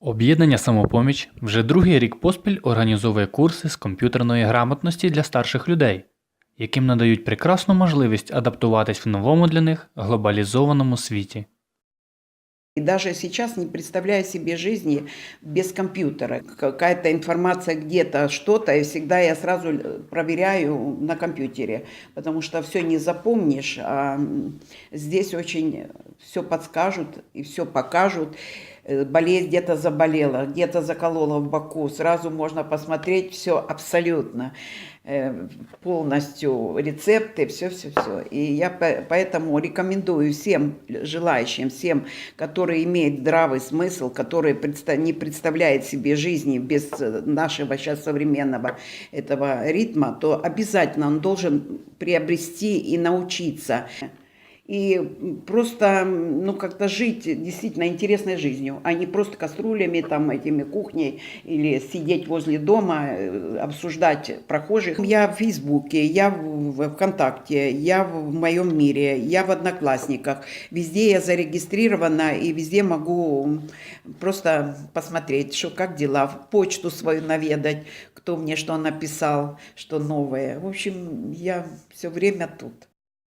Об'єднання «Самопоміч» вже другий рік поспіль організовує курси з комп'ютерної грамотності для старших людей, яким надають прекрасну можливість адаптуватись в новому для них глобалізованому світі. И даже сейчас не представляю себе жизни без компьютера. Какая-то информация где-то, что-то, и всегда я сразу проверяю на компьютере, потому что все не запомнишь, а здесь очень все подскажут и все покажут. Э, Болезнь где-то заболела, где-то заколола в боку, сразу можно посмотреть все абсолютно, э, полностью рецепты, все-все-все. И я по- поэтому рекомендую всем желающим, всем, которые имеют здравый смысл, которые не представляют себе жизни без э, нашего сейчас современного этого ритма, то обязательно он должен приобрести и научиться. И просто, ну, как-то жить действительно интересной жизнью, а не просто кастрюлями, там, этими кухней, или сидеть возле дома, э, обсуждать прохожих. Я в Фейсбуке, я в ВКонтакте, я в моем мире, я в Одноклассниках. Везде я зарегистрирована и везде могу просто посмотреть, что как дела, в почту свою наведать, кто мне что написал, что новое. В общем, я все время тут.